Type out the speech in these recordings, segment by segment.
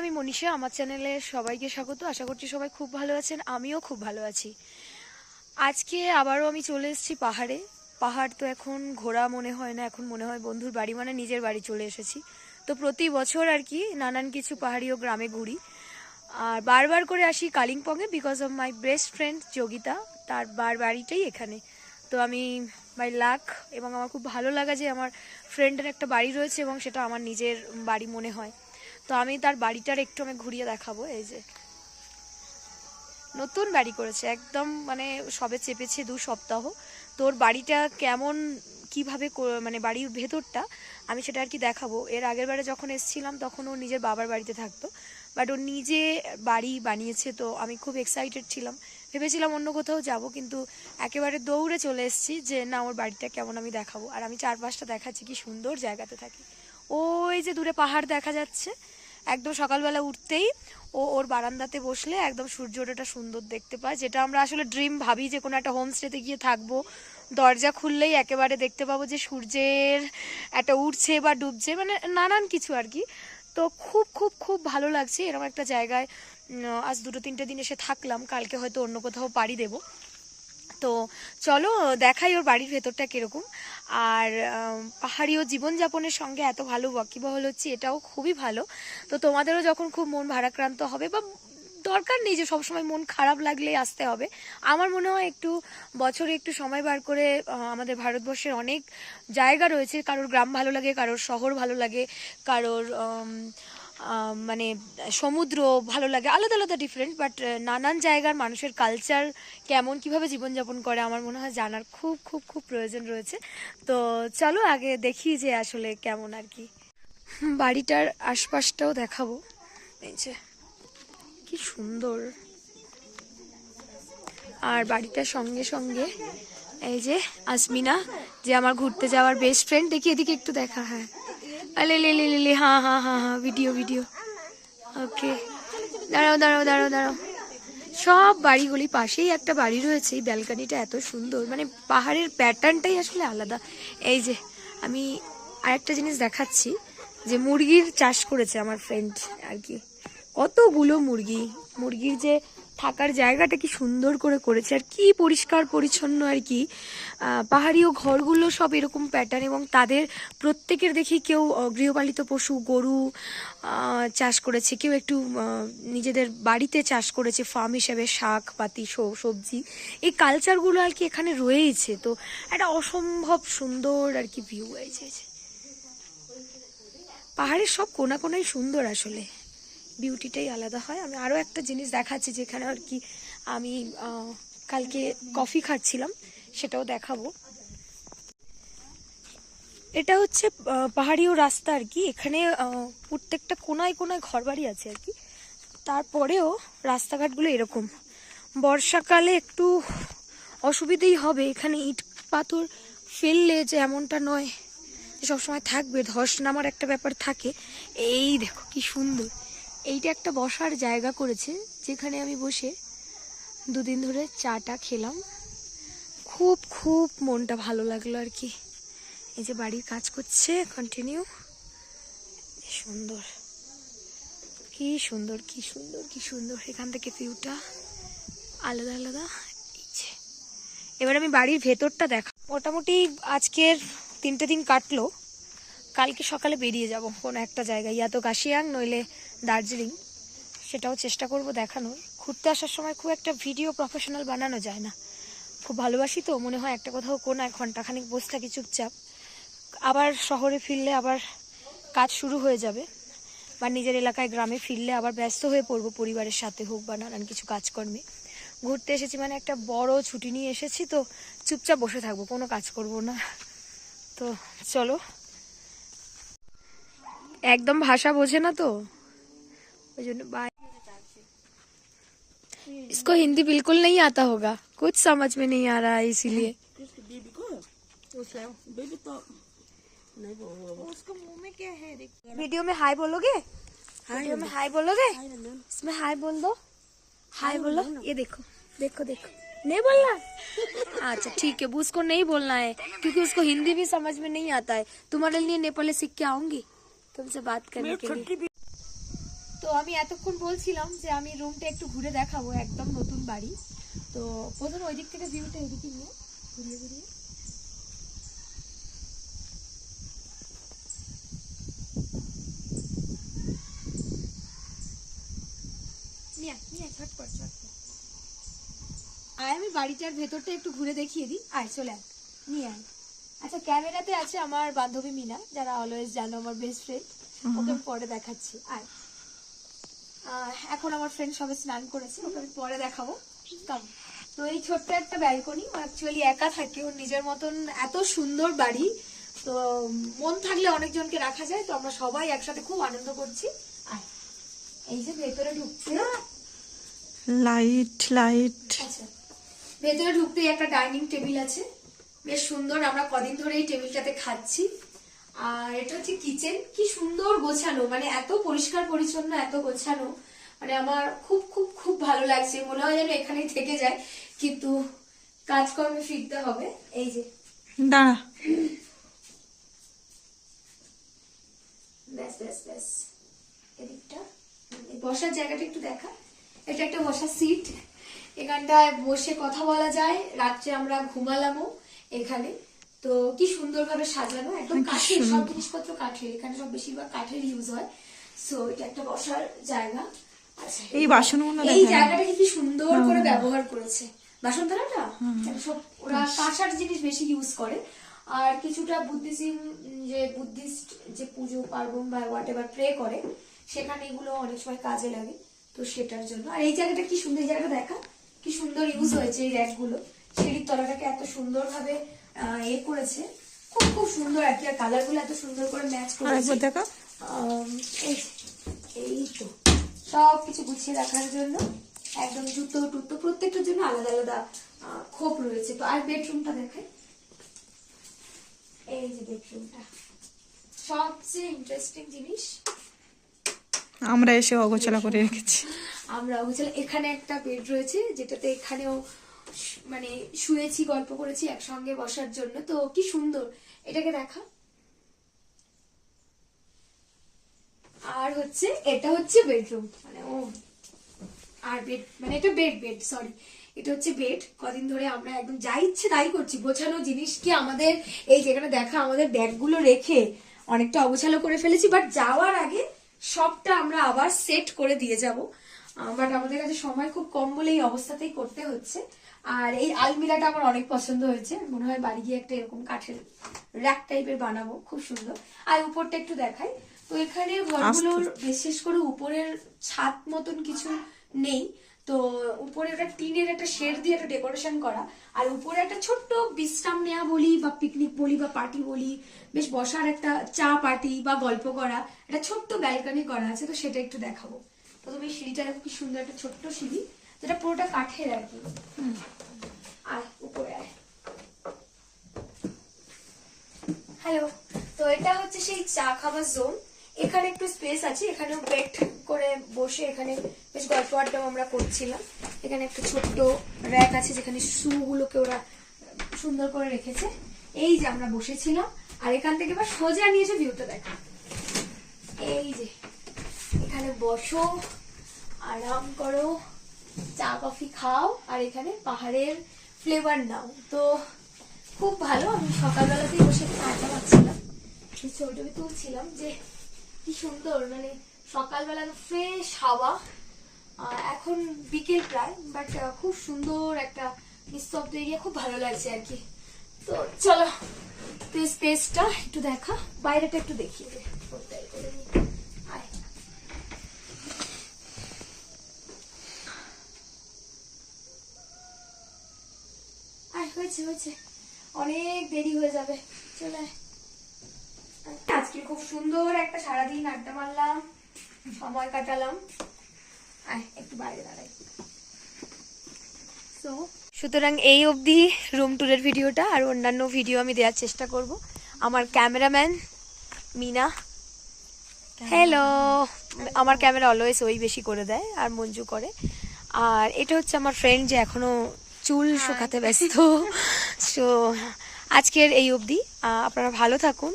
আমি মনীষা, আমার চ্যানেলে সবাইকে স্বাগত। আশা করছি সবাই খুব ভালো আছেন, আমিও খুব ভালো আছি। আজকে আবারও আমি চলে এসেছি পাহাড়ে। পাহাড় তো এখন ঘোরা মনে হয় না, এখন মনে হয় বন্ধুর বাড়ি মানে নিজের বাড়ি চলে এসেছি। তো প্রতি বছর আর কি নানান কিছু পাহাড়ি ও গ্রামে ঘুরি। আর বারবার করে আসি কালিম্পংয়ে because of my best friend Yogita, তার বার বাড়িটাই এখানে। তো আমি বাই লাক এবং আমার খুব ভালো লাগা যে আমার ফ্রেন্ডের একটা বাড়ি রয়েছে এবং সেটা আমার নিজের বাড়ি মনে হয়। তো আমি তার বাড়িটার একটু আমি ঘুরিয়ে দেখাবো, এই যে। নতুন বাড়ি করেছে, একদম মানে সবে চেপেছে দু সপ্তাহ। তোর বাড়িটা কেমন, কীভাবে মানে বাড়ির ভেতরটা, আমি সেটা আর কি দেখাবো। এর আগের বারে যখন এসেছিলাম, তখন ও নিজের বাবার বাড়িতে থাকতো। বাট ও নিজে বাড়ি বানিয়েছে, তো আমি খুব এক্সাইটেড ছিলাম। ভেবেছিলাম অন্য কোথাও যাব, কিন্তু একেবারে দৌড়ে চলে এসেছি যে, না, ওর বাড়িটা কেমন আমি দেখাবো। আর আমি চারপাশটা দেখাচ্ছি, কি সুন্দর জায়গাতে থাকি। ওই যে দূরে পাহাড় দেখা যাচ্ছে একদম সকালবেলা উঠতেই ও ওর বারান্দাতে বসলে একদম সূর্য ওঠাটা সুন্দর দেখতে পায়, যেটা আমরা আসলে ড্রিম ভাবি যে কোনো একটা হোমস্টেতে গিয়ে থাকব। দরজা খুললেই একেবারে দেখতে পাবো যে সূর্যের একটা উঠছে বা ডুবছে মানে নানান কিছু আর কি। তো খুব খুব খুব ভালো লাগছে। এরকম একটা জায়গায় আজ দুটো তিনটে দিন এসে থাকলাম। কালকে হয়তো অন্য কোথাও পাড়ি দেবো। তো চলো দেখাই ওর বাড়ির ভেতরটা কীরকম। আর আম, পাহাড়ি ও জীবনযাপনের সঙ্গে এত ভালো ওয়াকিবহল হচ্ছে এটাও খুবই ভালো। তো তোমাদেরও যখন খুব মন ভারাক্রান্ত হবে বা দরকার নেই যে সবসময় মন খারাপ লাগলেই আসতে হবে আমার মনে হয় একটু বছরে একটু সময় বার করে আমাদের ভারতবর্ষের অনেক জায়গা রয়েছে কারোর গ্রাম ভালো লাগে কারোর শহর ভালো লাগে কারোর মানে সমুদ্র ভালো লাগে, আলাদা আলাদা ডিফারেন্ট বাট নানান জায়গার মানুষের কালচার কেমন, কীভাবে জীবনযাপন করে, আমার মনে হয় জানার খুব খুব খুব প্রয়োজন রয়েছে। তো চলো আগে দেখি যে আসলে কেমন আর কি। বাড়িটার আশপাশটাও দেখাবো। এই যে, কি সুন্দর। আর বাড়িটার সঙ্গে সঙ্গে এই যে আসমিনা যে আমার ঘুরতে যাওয়ার বেস্ট ফ্রেন্ড দেখি এদিকে একটু দেখা হ্যাঁ। আলে লে লে লে লে হ্যাঁ হ্যাঁ হ্যাঁ হ্যাঁ ভিডিও ভিডিও ওকে দাঁড়াও দাঁড়াও দাঁড়াও দাঁড়াও। সব বাড়িগুলি পাশেই একটা বাড়ি রয়েছে, এই ব্যালকানিটা এত সুন্দর মানে পাহাড়ের প্যাটার্নটাই আসলে আলাদা। এই যে, আমি আরেকটা জিনিস দেখাচ্ছি, যে মুরগির চাষ করেছে আমার ফ্রেন্ড আর কি। কতগুলো মুরগি, মুরগির যে থাকার জায়গাটা কি সুন্দর করে করেছে? আর কি পরিষ্কার পরিচ্ছন্ন আর কি? আহ, পাহাড়িও ঘরগুলো সব এরকম প্যাটার্ন এবং তাদের প্রত্যেকের দেখি কেউ গৃহপালিত পশু গরু চাষ করেছে। কেউ একটু নিজেদের বাড়িতে চাষ করেছে ফার্ম হিসেবে শাক পাতি সব- সবজি। এই কালচারগুলো আর কি এখানে রয়েছে তো একটা অসম্ভব সুন্দর আর কি ভিউ হয়েছে। পাহাড়ের সব কোনা কোনাই সুন্দর আসলে। বিউটিটাই আলাদা হয়। আমি আরও একটা জিনিস দেখাচ্ছি যেখানে আর কি আমি কালকে কফি খাচ্ছিলাম, সেটাও দেখাবো। এটা হচ্ছে পাহাড়িও রাস্তা আর কি। এখানে প্রত্যেকটা কোনায় কোনায় ঘরবাড়ি আছে আর কি। তারপরেও রাস্তাঘাটগুলো এরকম। বর্ষাকালে একটু অসুবিধেই হবে। এখানে ইট পাথর ফেললে যে এমনটা নয় সবসময় থাকবে। ধস নামার একটা ব্যাপার থাকে। এই দেখো কি সুন্দর। এইটা একটা বসার জায়গা করেছে, যেখানে আমি বসে দুদিন ধরে চাটা খেলাম। খুব খুব মনটা ভালো লাগল আর কি। এই যে বাড়ির কাজ করছে কন্টিনিউ সুন্দর। কি সুন্দর কি সুন্দর কি সুন্দর। এখান থেকে ভিউটা আলাদা আলাদা। এই যে। এবার আমি বাড়ির ভেতরটা দেখা। মোটামুটি আজকের তিনটে দিন কাটলো। কালকে সকালে বেরিয়ে যাব। কোনো একটা জায়গায়। ইয়া তো কাশিয়াং নইলে দার্জিলিং, সেটাও চেষ্টা করব দেখানোর। ঘুরতে আসার সময় খুব একটা ভিডিও প্রফেশনাল বানানো যায় না। খুব ভালোবাসি তো, মনে হয় একটা কোথাও কোনো এক ঘন্টাখানিক বসে থাকি চুপচাপ। আবার শহরে ফিরলে আবার কাজ শুরু হয়ে যাবে। বা নিজের এলাকায় গ্রামে ফিরলে আবার ব্যস্ত হয়ে পড়ব, পরিবারের সাথে হোক বা নানান কিছু কাজকর্মে। ঘুরতে এসেছি মানে একটা বড় ছুটি নিয়ে এসেছি তো, চুপচাপ বসে থাকব, কোনো কাজ করব না। তো চলো। একদম ভাষা বোঝে না তো। बाय इसको हिंदी बिल्कुल नहीं आता होगा। कुछ समझ में नहीं आ रहा है इसीलिए। तो नहीं बोल उसको मुँह में क्या है? वीडियो में हाय बोलोगे? वीडियो में हाय बोलोगे? इसमें हाय बोल दो। हाय बोलो। ये देखो देखो देखो। नहीं बोलना? अच्छा ठीक है उसको नहीं बोलना है क्योंकि उसको हिंदी भी समझ में नहीं आता है। तुम्हारे लिए नेपाली सीख के आऊँगी तुमसे बात करने के लिए। তো আমি এতক্ষণ বলছিলাম যে আমি রুমটা একটু ঘুরে দেখাবো একদম নতুন বাড়ি। তো প্রথম ওই দিক থেকে ভিউটা এদিকে নিয়ে ঘুরিয়ে ঘুরিয়ে। আয়, আমি বাড়িটার ভেতরটা একটু ঘুরে দেখিয়ে দিই। আয় চলে আয় নিয়ে আয়। আচ্ছা ক্যামেরাতে আছে আমার বান্ধবী মিনা যারা অলওয়েজ জানো আমার বেস্ট ফ্রেন্ড ওকে পরে দেখাচ্ছি। আয়। এখন আমার ফ্রেন্ড সবে স্নান করেছে ওকে আমি পরে দেখাবো। কাম। তো এই ছোট্ট একটা ব্যালকনি ও অ্যাকচুয়ালি একা থাকে ওর নিজের মতন এত সুন্দর বাড়ি। তো মন থাকলে অনেকজনকে রাখা যায় তো আমরা সবাই একসাথে খুব আনন্দ করছি। এই যে ভেতরে ঢুকছে। লাইট লাইট আচ্ছা ভেতরে ঢুকতেই একটা ডাইনিং টেবিল আছে। বেশ সুন্দর আমরা কদিন ধরে এই টেবিলটাতে খাচ্ছি। আর এটা হচ্ছে কিচেন কি সুন্দর গোছানো মানে এত পরিষ্কার পরিচ্ছন্ন এত গোছানো। মানে আমার খুব খুব খুব ভালো লাগছে। মনে হয় যেন এখানেই থেকে যায়। কিন্তু কাজকর্মে ফিরতে হবে। এই যে। দাঁড়া। ব্যাস ব্যাস ব্যাস। এদিকটা। বসার জায়গাটা একটু দেখা। এটা একটা বসার সিট এখানটায় বসে কথা বলা যায়। রাত্রে আমরা ঘুমালামও এখানে। তো কি সুন্দরভাবে সাজানো একদম কাঠের সব জিনিসপত্র কাঠের এখানে সব বেশিরভাগ কাঠের ইউজ হয়। সো এটা একটা বসার জায়গা। আচ্ছা এই বাসনগুলো এই জায়গাটাকে কি সুন্দর করে ব্যবহার করেছে? বাসন থালাটা সব ওরা কাঁসার জিনিস বেশি ইউজ করে। আর কিছুটা বুদ্ধিজম যে বুদ্ধিস্ট যে পুজো পার্বণ বা হোয়াট এভার প্রে করে সেখানে এগুলো অনেক সময় কাজে লাগে। তো সেটার জন্য। আর এই জায়গাটা কি সুন্দর এই জায়গাটা দেখা। কি সুন্দর ইউজ হয়েছে এই র্যাকগুলো। সিঁড়ির তলাটাকে এত সুন্দর ভাবে এ করেছে। খুব খুব সুন্দর আর কি আর কালারগুলো এত সুন্দর করে ম্যাচ করেছে। এই তো। সব কিছু গুছিয়ে রাখার জন্য একদম জুতো টুতো প্রত্যেকটার জন্য আলাদা আলাদা খোপ রয়েছে। তো আর বেডরুমটা দেখাই এই যে বেডরুমটা সবচেয়ে ইন্টারেস্টিং জিনিস। আমরা এসে অগোছলা করে রেখেছি। আমরা বুঝলে এখানে একটা বেড রয়েছে যেটাতে এখানেও মানে শুয়েছি, গল্প করেছি একসঙ্গে বসার জন্য। তো কি সুন্দর। এটাকে দেখা। আর হচ্ছে, এটা হচ্ছে বেডরুম মানে ও, আর বেড মানে এটা বেড বেড সরি এটা হচ্ছে বেড কদিন ধরে আমরা একদম যা ইচ্ছে তাই করছি। গোছানো জিনিস কি আমাদের, এই যেখানে দেখা, আমাদের ব্যাগগুলো রেখে অনেকটা অগোছালো করে ফেলেছি। বাট যাওয়ার আগে সবটা আমরা আবার সেট করে দিয়ে যাব। বাট আমাদের কাছে সময় খুব কম বলে এই অবস্থাতেই করতে হচ্ছে। আর এই আলমিরাটা আমার অনেক পছন্দ হয়েছে। মনে হয় বাড়ি গিয়ে একটা এরকম কাঠের র্যাক টাইপের বানাবো খুব সুন্দর। আর উপরটা একটু দেখাই। তো এখানে ঘরগুলোর বিশেষ করে উপরের ছাদ মতন কিছু নেই। তো উপরে একটা টিনের একটা শেড দিয়ে একটা ডেকোরেশন করা। আর উপরে একটা ছোট্ট বিশ্রাম নেওয়া বলি বা পিকনিক বলি বা পার্টি বলি বেশ বসার একটা চা পার্টি বা গল্প করা একটা ছোট্ট ব্যালকনি করা আছে তো সেটা একটু দেখাবো। প্রথমে সিঁড়িটা কি সুন্দর একটা ছোট্ট সিঁড়ি। যেটা পুরোটা কাঠের আর কি। আয় উপরে আয়। হ্যালো তো এটা হচ্ছে সেই চা খাবার জোন এখানে একটু স্পেস আছে এখানেও বেড করে বসে এখানে বেশ গল্প আড্ডাও আমরা করছিলাম। এখানে একটা ছোট্ট র্যাক আছে যেখানে শুগুলোকে ওরা সুন্দর করে রেখেছে। এই যে আমরা বসেছিলাম আর এখান থেকে এবার সোজা নিয়ে নিয়েছে ভিউটা দেখা। এই যে এখানে বসো আরাম করো। চা কফি খাও, আর এখানে পাহাড়ের ফ্লেভার নাও। তো খুব ভালো, আমি সকালবেলাতেই বসে একটু আড্ডা মারছিলাম এই ছবি তুলছিলাম যে কি সুন্দর মানে সকালবেলা ফ্রেশ হাওয়া। এখন বিকেল প্রায় বাট খুব সুন্দর একটা নিস্তব্ধ এরিয়া খুব ভালো লাগছে আর কি। তো চলো, তো স্পেসটা একটু দেখা, বাইরেটা একটু দেখিয়ে দে ওটাই করে নিই। আয়। আয় হয়েছে হয়েছে। অনেক দেরি হয়ে যাবে। চলে আজকে খুব সুন্দর একটা সারাদিন আড্ডা মারলাম, সময় কাটালাম। একটু বাইরে দাঁড়াই। সো সুতরাং এই অবধি রুম ট্যুরের ভিডিওটা আর অন্যান্য ভিডিও আমি দেওয়ার চেষ্টা করব। আমার ক্যামেরাম্যান মিনা। হ্যালো আমার ক্যামেরা অলওয়েজ ওই বেশি করে দেয় আর মঞ্জু করে। আর এটা হচ্ছে আমার ফ্রেন্ড যে এখনও চুল শুকাতে ব্যস্ত। সো আজকের এই অবধি আপনারা ভালো থাকুন।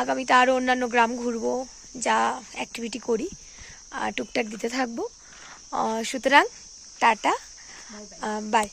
আগামীতে আরও অন্যান্য গ্রাম ঘুরবো যা অ্যাক্টিভিটি করি টুকটাক দিতে থাকব। সুতরাং টাটা বাই।